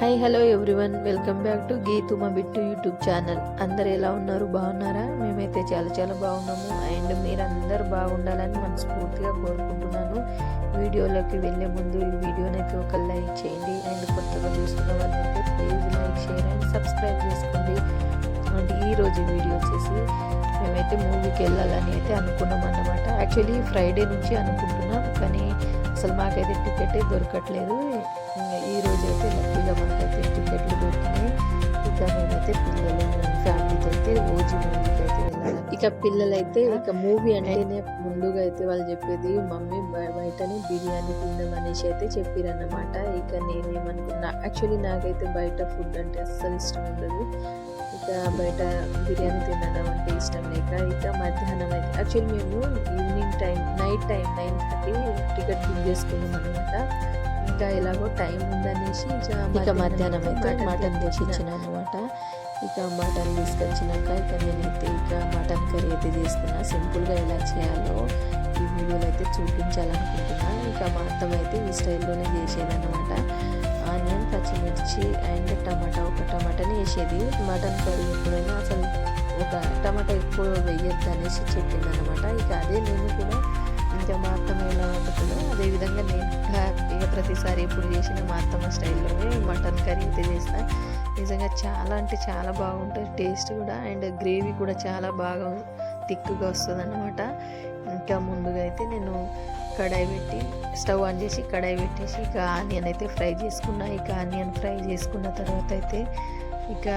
Hi hello everyone welcome back to Geethuma Bittu YouTube channel అందరు ఎలా ఉన్నారు? బాగున్నారా? మేమైతే చాలా చాలా బాగున్నాము. అండ్ మీరందరూ బాగుండాలని మనస్ఫూర్తిగా కోరుకుంటున్నాను. వీడియోలోకి వెళ్ళే ముందు ఈ వీడియోనైతే ఒక లైక్ చేయండి. అండ్ కొత్తగా చూస్తున్న వాళ్ళైతే please like share and subscribe చేసుకోండి. అండ్ ఈ రోజు వీడియో వచ్చేసి మేమైతే మూవీకి వెళ్ళాలని అయితే అనుకున్నాం అన్నమాట. యాక్చువల్లీ ఫ్రైడే నుంచి అనుకుంటున్నాం. కానీ అసలు మాకైతే టికెట్ దొరకట్లేదు. ఈరోజు ఈ అయితే లక్కీగా మాకైతే టికెట్లు దొరికినాయి. ఇక మేమైతే పిల్లలు ఫ్యామిలీతో అయితే ఓజీ మూవీకి అయితే వెళ్ళాలి. ఇక పిల్లలైతే ఇక మూవీ అంటేనే ముందుగా అయితే వాళ్ళు చెప్పేది మమ్మీ బయ- బయటని బిర్యానీ తిందాం అనేసి అయితే చెప్పిరన్నమాట. ఇక నేనేమనుకున్నా యాక్చువల్లీ నాకైతే బయట ఫుడ్ అంటే అస్సలు ఇష్టం ఉండదు. ఇక బయట బిర్యానీ తినడం అంటే ఇష్టం లేక ఇక మధ్యాహ్నం అయితే యాక్చువల్లీ మేము evening time night time nine thirty ticket book చేసుకున్నాం అనమాట ఇంకా ఎలాగో టైం ఉందనేసి ఇక మధ్యాహ్నం అయితే మటన్ తెచ్చిచ్చిన అనమాట ఇక మటన్ తీసుకొచ్చినాక ఇక నేనైతే ఇక మటన్ కర్రీ అయితే చేసుకున్నా. సింపుల్గా ఎలా చేయాలో ఈ వీడియోలో అయితే చూపించాలనుకుంటున్నా. ఇక మా అయితే ఈ స్టైల్లోనే చేసేది అనమాట ఆనియన్ పచ్చిమిర్చి అండ్ టమాటా. ఒక టమాటాని వేసేది. మటన్ కర్రీ ఎప్పుడైనా అసలు ఒక టమాటా ఎక్కువ వేయొద్దు అనేసి చెప్పింది అనమాట ఇక అదే నేను కూడా ఇంకా మా అత్తమ్మ ఎలా వండుతుందో అదేవిధంగా నేను హ్యాపీగా ప్రతిసారి ఎప్పుడు చేసిన మా అత్తమ్మ స్టైల్లోనే మటన్ కర్రీ అయితే చేస్తా. నిజంగా చాలా అంటే చాలా బాగుంటుంది టేస్ట్ కూడా అండ్ గ్రేవీ కూడా చాలా బాగా థిక్గా వస్తుంది అనమాట ఇంకా ముందుగా అయితే నేను కడాయి పెట్టి స్టవ్ ఆన్ చేసి కడాయి పెట్టేసి ఇక ఆనియన్ అయితే ఫ్రై చేసుకున్నా. ఇక ఆనియన్ ఫ్రై చేసుకున్న తర్వాత అయితే ఇక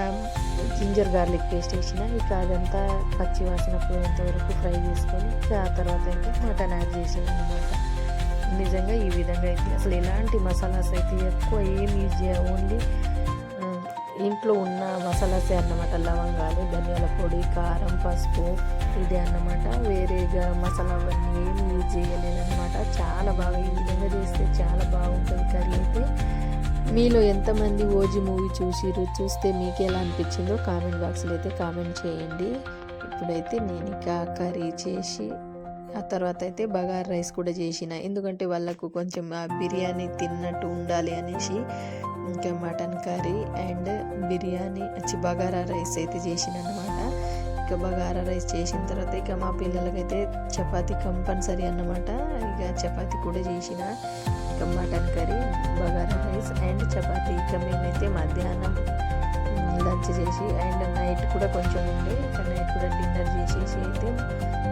జింజర్ గార్లిక్ పేస్ట్ వేసిన ఇక అదంతా పచ్చి వాసన పోయేంత వరకు ఫ్రై చేసుకొని ఇక ఆ తర్వాత అయితే మటన్ యాడ్ చేసాను అనమాట నిజంగా ఈ విధంగా అయితే అసలు ఎలాంటి మసాలాస్ అయితే ఎక్కువ ఏం యూజ్ చేయ ఓన్లీ ఇంట్లో ఉన్న మసాలాసే అన్నమాట. లవంగాలు ధనియాల పొడి కారం పసుపు ఇదే అన్నమాట. వేరే మసాలా అవన్నీ ఏం యూజ్ చేయలేదన్నమాట. చాలా బాగా ఈ విధంగా చేస్తే చాలా బాగుంది మీలో ఎంతమంది ఓజీ మూవీ చూసిరు చూస్తే మీకు ఎలా అనిపించిందో కామెంట్ బాక్స్లో అయితే కామెంట్ చేయండి. ఇప్పుడైతే నేను ఇక కర్రీ చేసి ఆ తర్వాత అయితే బగార్ రైస్ కూడా చేసిన. ఎందుకంటే వాళ్ళకు కొంచెం బిర్యానీ తిన్నట్టు ఉండాలి అనేసి ఇంకా మటన్ కర్రీ అండ్ బిర్యానీ వచ్చి బగారా రైస్ అయితే చేసిన అనమాట ఇక బగారా రైస్ చేసిన తర్వాత ఇక మా పిల్లలకైతే చపాతీ కంపల్సరీ అన్నమాట. ఇక చపాతీ కూడా చేసిన. ఇక mutton curry bagara rice and chapati. ఇక మేమైతే మధ్యాహ్నం లంచ్ చేసి అండ్ నైట్ కూడా కొంచెం ఉండే. నైట్ కూడా డిన్నర్ చేసేసి అయితే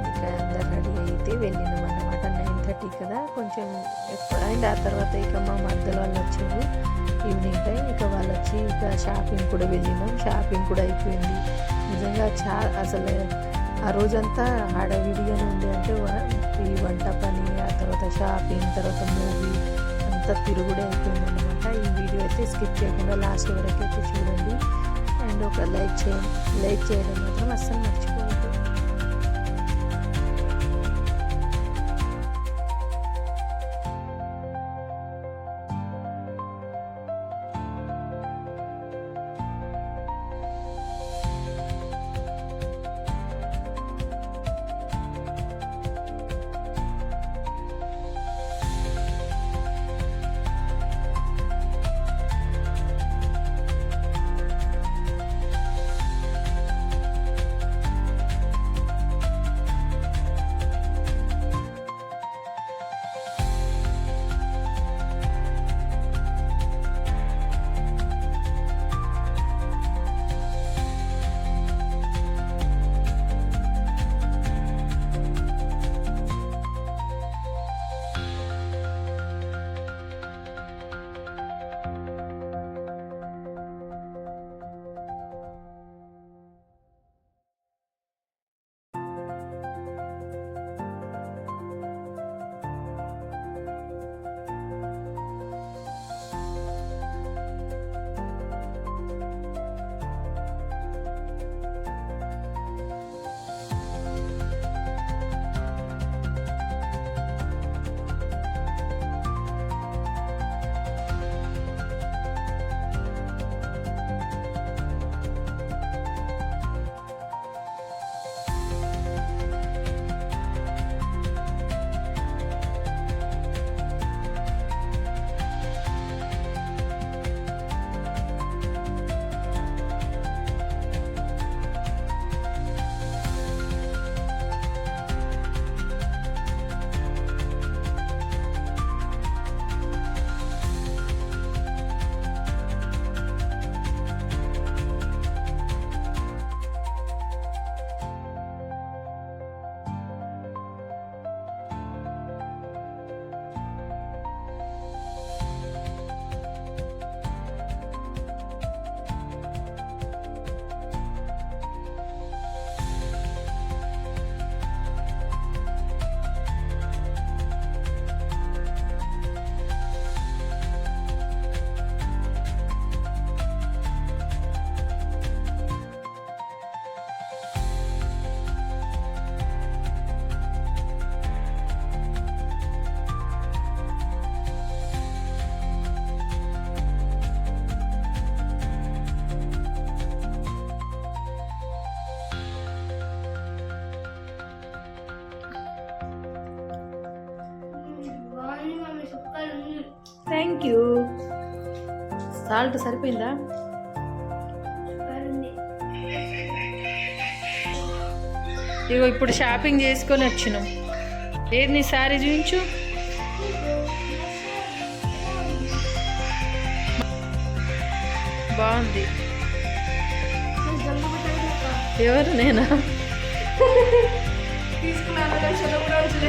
ఇక అందరు రెడీ అయితే వెళ్ళినాం అన్నమాట. నైన్ థర్టీ కదా కొంచెం ఎక్కువ. అండ్ ఆ తర్వాత ఇక మా మధ్యలో వాళ్ళు వచ్చారు ఈవినింగ్ టైం ఇక వాళ్ళు వచ్చి ఇక షాపింగ్ కూడా వెళ్ళినాం. షాపింగ్ కూడా అయిపోయింది. నిజంగా చా అసలు ఆ రోజంతా హడావిడిగానే ఉంది అంటే ఈ వంట పని ఆ తర్వాత షాపింగ్ తర్వాత మూవీ అంతా తిరుగుడే అయిపోయింది అనమాట ఈ వీడియో అయితే స్కిప్ చేయకుండా లాస్ట్ వరకు అయితే చూడండి. అండ్ ఒక లైక్ చేయండి. లైక్ చేయడం మాత్రం అస్సలు మర్చిపోయింది థ్యాంక్ యూ సాల్ట్ సరిపోయిందా? ఇగో ఇప్పుడు షాపింగ్ చేసుకొని వచ్చినాం. ఏది నీ శారీ చూపించు? బాగుంది. ఎవరు నేనా? Aravind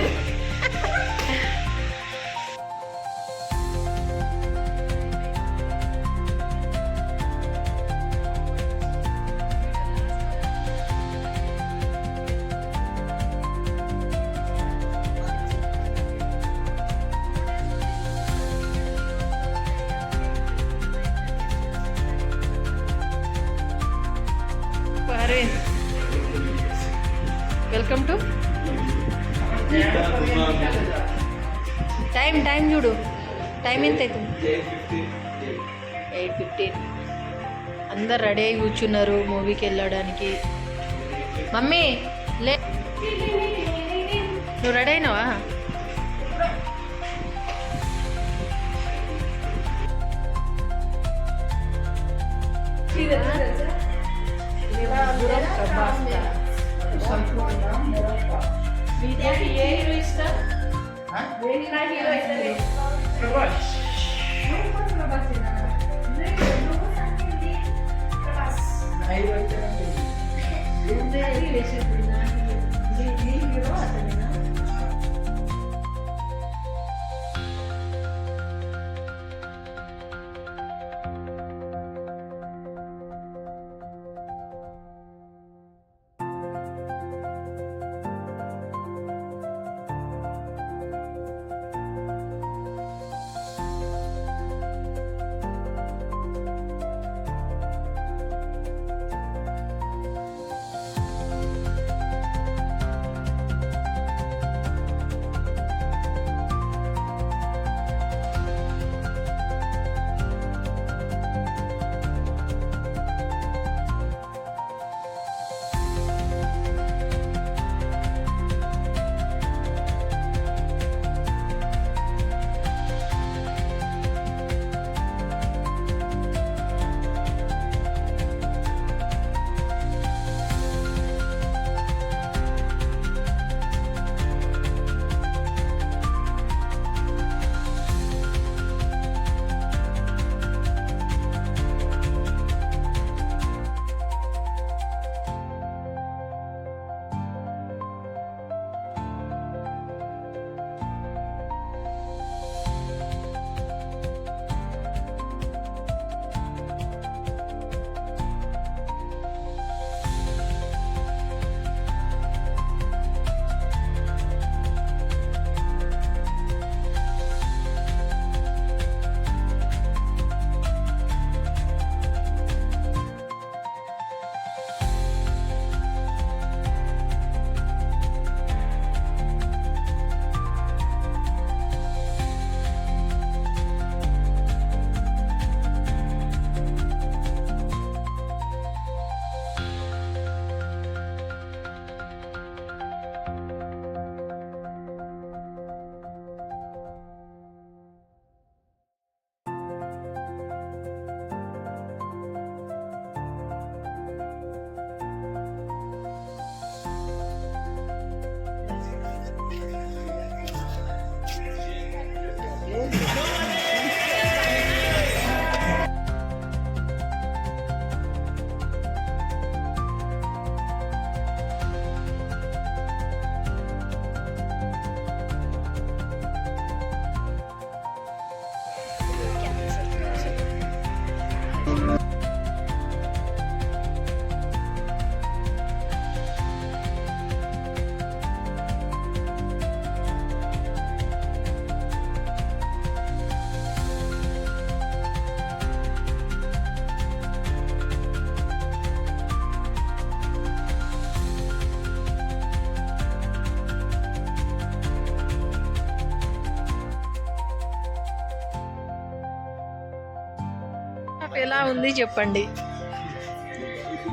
welcome to time time చూడు. టైం ఎంత అవుతుంది ఎయిట్ ఫిఫ్టీన్ అందరు రెడీ అయి కూర్చున్నారు మూవీకి వెళ్ళడానికి. మమ్మీ లే నువ్వు రెడీ అయినావా? hero is? Very nice ఉంది చెప్పండి.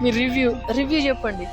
మీ రివ్యూ రివ్యూ చెప్పండి.